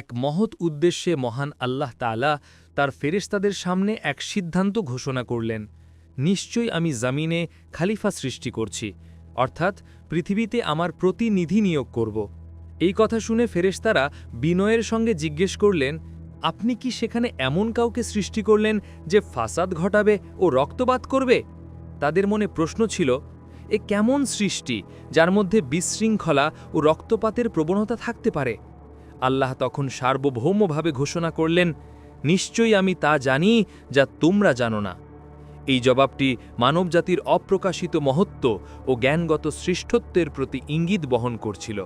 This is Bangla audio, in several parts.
এক মহৎ উদ্দেশ্যে মহান আল্লাহ তাআলা তার ফেরেশতাদের সামনে এক সিদ্ধান্ত ঘোষণা করলেন। নিশ্চয়ই আমি জামিনে খালিফা সৃষ্টি করছি, অর্থাৎ পৃথিবীতে আমার প্রতিনিধি নিয়োগ করব। এই কথা শুনে ফেরেশতারা বিনয়ের সঙ্গে জিজ্ঞেস করলেন, আপনি কি সেখানে এমন কাউকে সৃষ্টি করলেন যে ফাসাদ ঘটাবে ও রক্তপাত করবে? তাদের মনে প্রশ্ন ছিল, এ কেমন সৃষ্টি যার মধ্যে বিশৃঙ্খলা ও রক্তপাতের প্রবণতা থাকতে পারে? আল্লাহ তখন সার্বভৌমভাবে ঘোষণা করলেন, নিশ্চয়ই আমি তা জানি যা তোমরা জানো না। এই জবাবটি মানবজাতির অপ্রকাশিত মহত্ব ও জ্ঞানগত শ্রেষ্ঠত্বের প্রতি ইঙ্গিত বহন করছিল।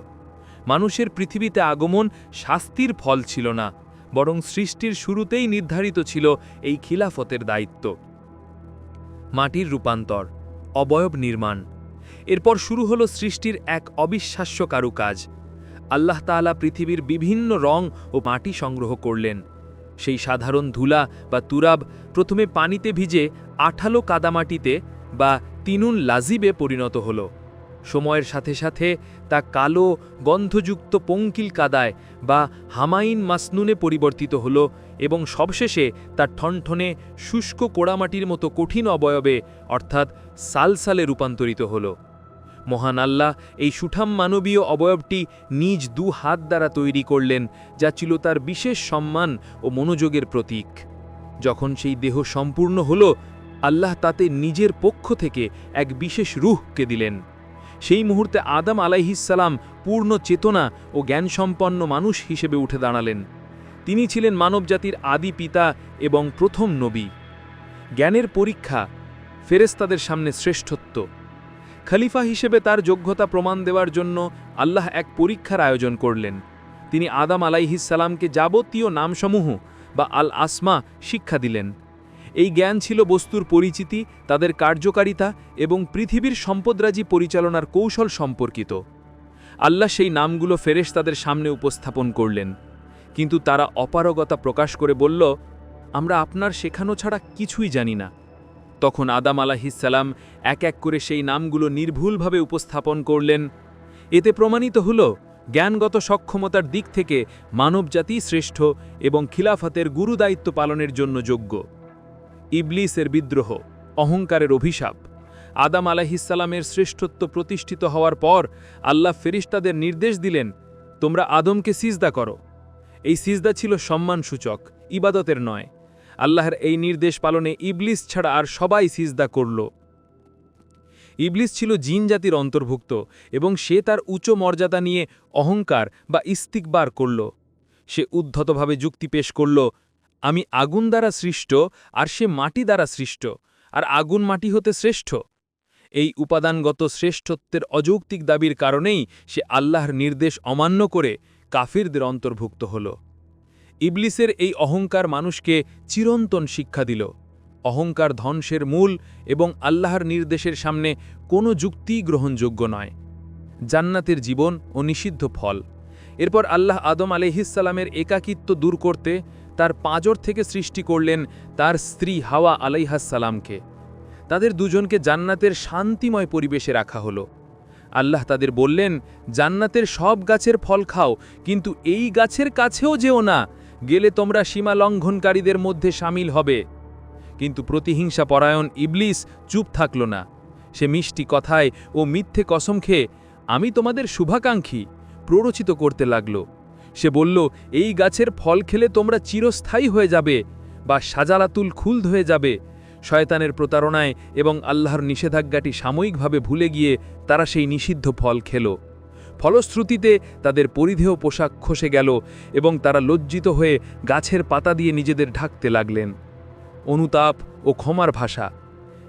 মানুষের পৃথিবীতে আগমন শাস্তির ফল ছিল না, বরং সৃষ্টির শুরুতেই নির্ধারিত ছিল এই খিলাফতের দায়িত্ব। মাটির রূপান্তর, অবয়ব নির্মাণ। এরপর শুরু হলো সৃষ্টির এক অবিশ্বাস্য কারুকাজ। আল্লাহ তাআলা পৃথিবীর বিভিন্ন রং ও মাটি সংগ্রহ করলেন। সেই সাধারণ ধুলা বা তুরাব প্রথমে পানিতে ভিজে আঠালো কাদামাটিতে বা তিনুন লাজিবে পরিণত হল। সময়ের সাথে সাথে তা কালো, গন্ধযুক্ত পঙ্কিল কাদায় বা হামাইন মাসনুনে পরিবর্তিত হল এবং সবশেষে তা ঠনঠনে শুষ্ক কোড়ামাটির মতো কঠিন অবয়বে অর্থাৎ সালসালে রূপান্তরিত হলো। মহান আল্লাহ এই সুঠাম মানবীয় অবয়বটি নিজ দু হাত দ্বারা তৈরি করলেন, যা ছিল তার বিশেষ সম্মান ও মনোযোগের প্রতীক। যখন সেই দেহ সম্পূর্ণ হল, আল্লাহ তাতে নিজের পক্ষ থেকে এক বিশেষ রুহকে দিলেন। সেই মুহূর্তে আদম আলাইহিসালাম পূর্ণ চেতনা ও জ্ঞানসম্পন্ন মানুষ হিসেবে উঠে দাঁড়ালেন। তিনি ছিলেন মানবজাতির আদি পিতা এবং প্রথম নবী। জ্ঞানের পরীক্ষা ফেরেস্তাদের সামনে শ্রেষ্ঠত্ব। খলিফা হিসেবে তার যোগ্যতা প্রমাণ দেওয়ার জন্য আল্লাহ এক পরীক্ষার আয়োজন করলেন। তিনি আদাম আলাইহিসালামকে যাবতীয় নামসমূহ বা আল আসমা শিক্ষা দিলেন। এই জ্ঞান ছিল বস্তুর পরিচিতি, তাদের কার্যকারিতা এবং পৃথিবীর সম্পদরাজি পরিচালনার কৌশল সম্পর্কিত। আল্লাহ সেই নামগুলো ফেরেশ তাদের সামনে উপস্থাপন করলেন। কিন্তু তারা অপারগতা প্রকাশ করে বলল, আমরা আপনার শেখানো ছাড়া কিছুই জানি না। তখন আদাম আলাহিসাল্লাম এক এক করে সেই নামগুলো নির্ভুলভাবে উপস্থাপন করলেন। এতে প্রমাণিত হল, জ্ঞানগত সক্ষমতার দিক থেকে মানবজাতি শ্রেষ্ঠ এবং খিলাফতের গুরুদায়িত্ব পালনের জন্য যোগ্য। ইবলিসের বিদ্রোহ, অহংকারের অভিশাপ, আদাম আলাহিসাল্লামের শ্রেষ্ঠত্ব প্রতিষ্ঠিত হওয়ার পর আল্লাহ ফেরিস্তাদের নির্দেশ দিলেন, তোমরা আদমকে সিজদা করো। এই সিজদা ছিল সম্মানসূচক, ইবাদতের নয়। আল্লাহর এই নির্দেশ পালনে ইবলিস ছাড়া আর সবাই সিজদা করল। ইবলিস ছিল জিন জাতির অন্তর্ভুক্ত এবং সে তার উচ্চ মর্যাদা নিয়ে অহংকার বা ইস্তিকবার করল। সে উদ্ধতভাবে যুক্তি পেশ করল, আমি আগুন দ্বারা সৃষ্ট আর সে মাটি দ্বারা সৃষ্ট, আর আগুন মাটি হতে শ্রেষ্ঠ। এই উপাদানগত শ্রেষ্ঠত্বের অযৌক্তিক দাবির কারণেই সে আল্লাহর নির্দেশ অমান্য করে কাফিরদের অন্তর্ভুক্ত হল। ইবলিসের এই অহংকার মানুষকে চিরন্তন শিক্ষা দিল। অহংকার ধ্বংসের মূল এবং আল্লাহর নির্দেশের সামনে কোনো যুক্তিই গ্রহণযোগ্য নয়। জান্নাতের জীবন ও নিষিদ্ধ ফল। এরপর আল্লাহ আদম আলহিসাল্লামের একাকিত্ব দূর করতে তার পাঁজর থেকে সৃষ্টি করলেন তার স্ত্রী হাওয়া আলাইহাসালামকে তাদের দুজনকে জান্নাতের শান্তিময় পরিবেশে রাখা হলো। আল্লাহ তাদের বললেন, জান্নাতের সব গাছের ফল খাও, কিন্তু এই গাছের কাছেও যেও না। গেলে তোমরা সীমা লঙ্ঘনকারীদের মধ্যে সামিল হবে। কিন্তু প্রতিহিংসা পরায়ণ ইবলিস চুপ থাকল না। সে মিষ্টি কথায় ও মিথ্যে কসম খেয়ে, আমি তোমাদের শুভাকাঙ্ক্ষী প্ররোচিত করতে লাগল। সে বলল, এই গাছের ফল খেলে তোমরা চিরস্থায়ী হয়ে যাবে বা সাজালাতুল খুলদ হয়ে যাবে। শয়তানের প্রতারণায় এবং আল্লাহর নিষেধাজ্ঞাটি সাময়িকভাবে ভুলে গিয়ে তারা সেই নিষিদ্ধ ফল খেল। ফলশ্রুতিতে তাদের পরিধেয় পোশাক খসে গেল এবং তারা লজ্জিত হয়ে গাছের পাতা দিয়ে নিজেদের ঢাকতে লাগলেন। অনুতাপ ও ক্ষমার ভাষা।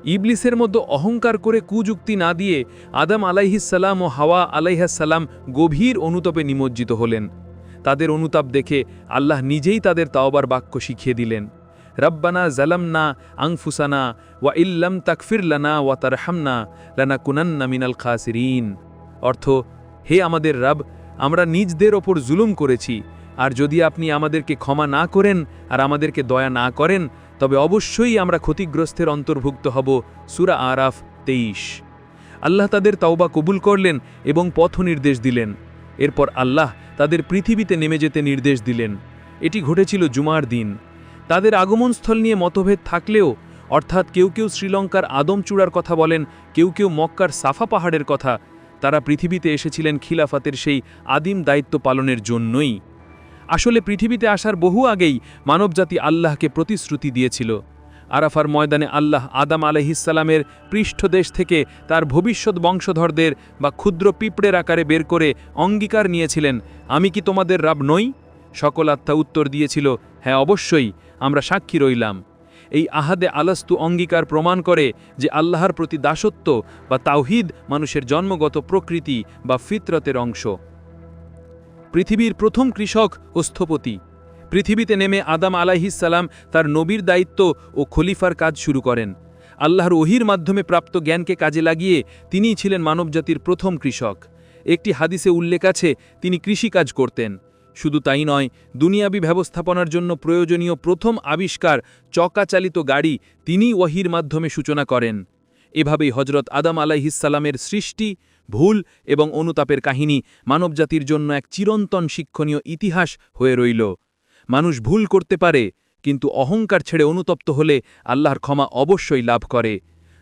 ইবলিসের মতো অহংকার করে কুযুক্তি না দিয়ে আদাম আলাইহিসাল্লাম ও হাওয়া আলাইহাসাল্লাম গভীর অনুতাপে নিমজ্জিত হলেন। তাদের অনুতাপ দেখে আল্লাহ নিজেই তাদের তাওবার বাক্য শিখিয়ে দিলেন। রব্বানা জালামনা আংফুসানা ওয়া ইল্লাম তাকফির লানা ওয়া তারহামনা লানা কুনান্না মিনাল খাসিরিন। অর্থ হে আমাদের রব, আমরা নিজদের ওপর জুলুম করেছি। আর যদি আপনি আমাদেরকে ক্ষমা না করেন আর আমাদেরকে দয়া না করেন, তবে অবশ্যই আমরা ক্ষতিগ্রস্তের অন্তর্ভুক্ত হব, সুরা আরাফ তেইশ। আল্লাহ তাদের তাওবা কবুল করলেন এবং পথ নির্দেশ দিলেন। এরপর আল্লাহ তাদের পৃথিবীতে নেমে যেতে নির্দেশ দিলেন। এটি ঘটেছিল জুমার দিন। তাদের আগমনস্থল নিয়ে মতভেদ থাকলেও, অর্থাৎ কেউ কেউ শ্রীলঙ্কার আদমচূড়ার কথা বলেন, কেউ কেউ মক্কার সাফা পাহাড়ের কথা তারা পৃথিবীতে এসেছিলেন খিলাফাতের সেই আদিম দায়িত্ব পালনের জন্যই। আসলে পৃথিবীতে আসার বহু আগেই মানবজাতি আল্লাহকে প্রতিশ্রুতি দিয়েছিল। আরাফার ময়দানে আল্লাহ আদাম আলহিসাল্লামের পৃষ্ঠদেশ থেকে তার ভবিষ্যৎ বংশধরদের বা ক্ষুদ্র পিঁপড়ের আকারে বের করে অঙ্গীকার নিয়েছিলেন, আমি কি তোমাদের রাব নই? সকল আত্মা উত্তর দিয়েছিল হ্যাঁ অবশ্যই, আমরা সাক্ষী রইলাম। এই আহাদে আলাস্তু অঙ্গীকার প্রমাণ করে যে আল্লাহর প্রতি দাসত্ব বা তাওহিদ মানুষের জন্মগত প্রকৃতি বা ফিতরতের অংশ। পৃথিবীর প্রথম কৃষক ও স্থপতি। পৃথিবীতে নেমে আদাম আলাইহিসাল্লাম তার নবীর দায়িত্ব ও খলিফার কাজ শুরু করেন। আল্লাহর ওহির মাধ্যমে প্রাপ্ত জ্ঞানকে কাজে লাগিয়ে তিনিই ছিলেন মানবজাতির প্রথম কৃষক। একটি হাদিসে উল্লেখ আছে, তিনি কৃষিকাজ করতেন। শুধু তাই নয়, দুনিয়াবি ব্যবস্থাপনার জন্য প্রয়োজনীয় প্রথম আবিষ্কার চকাচালিত গাড়ি তিনিই ওয়াহির মাধ্যমে সূচনা করেন। এভাবেই হজরত আদাম আলাইহিসাল্লামের সৃষ্টি, ভুল এবং অনুতাপের কাহিনী মানবজাতির জন্য এক চিরন্তন শিক্ষণীয় ইতিহাস হয়ে রইল। মানুষ ভুল করতে পারে, কিন্তু অহংকার ছেড়ে অনুতপ্ত হলে আল্লাহর ক্ষমা অবশ্যই লাভ করে।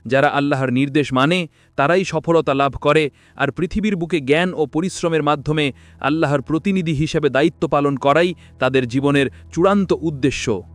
যারা আল্লাহর নির্দেশ মানে তারাই সফলতা লাভ করে, আর পৃথিবীর বুকে জ্ঞান ও পরিশ্রমের মাধ্যমে আল্লাহর প্রতিনিধি হিসেবে দায়িত্ব পালন করাই তাদের জীবনের চূড়ান্ত উদ্দেশ্য।